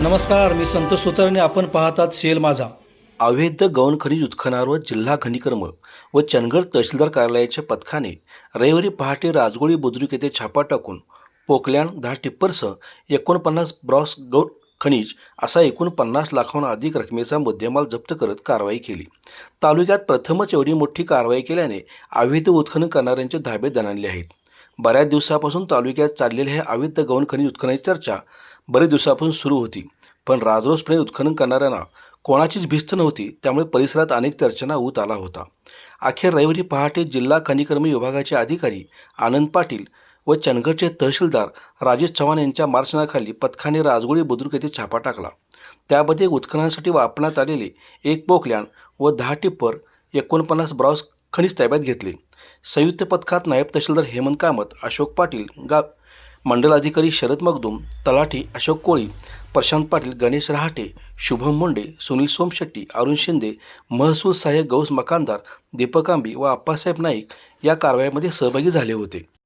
नमस्कार मी संतोष सुतारणे आपण पाहतात सेल माझा. अवैध गौण खनिज उत्खनावर जिल्हा खनिकर्म व चंदगड तहसीलदार कार्यालयाच्या पथकाने रविवारी पहाटे राजगोळी बुद्रुक येथे छापा टाकून पोकलँड दहा टिप्परसह एकोणपन्नास ब्रॉस गौण खनिज असा एकूण पन्नास लाखाहून अधिक रकमेचा मुद्देमाल जप्त करत कारवाई केली. तालुक्यात प्रथमच एवढी मोठी कारवाई केल्याने अवैध उत्खनन करणाऱ्यांचे धाबे दणाणले आहेत. बऱ्याच दिवसापासून तालुक्यात चाललेल्या हे अवैध गौण खनिज उत्खननाची चर्चा बरेच दिवसापासून सुरू होती. पण राजरोसपणे उत्खनन करणाऱ्यांना कोणाचीच भिस्त नव्हती त्यामुळे परिसरात अनेक चर्चांना ऊत आला होता. अखेर रविवारी पहाटे जिल्हा खनिकर्मी विभागाचे अधिकारी आनंद पाटील व चंदगडचे तहसीलदार राजेश चव्हाण यांच्या मार्गदर्शनाखाली पथकाने राजगुळी बुद्रुक येथे छापा टाकला. त्यामध्ये उत्खननासाठी वापरण्यात आलेले एक पोकल्याण व दहा टिप्पर एकोणपन्नास ब्राऊस खनिज ताब्यात घेतले. संयुक्त पथकात नायब तहसीलदार हेमंत कामत अशोक पाटील गा मंडल अधिकारी शरद मगदूम तलाठी अशोक कोळी प्रशांत पाटील गणेश रहाटे शुभम मुंडे सुनील सोमशेट्टी अरुण शिंदे महसूल सहाय्यक गौस मकानदार दीपक आंबी व आप्पासाहेब नाईक या कारवाईमध्ये सहभागी झाले होते.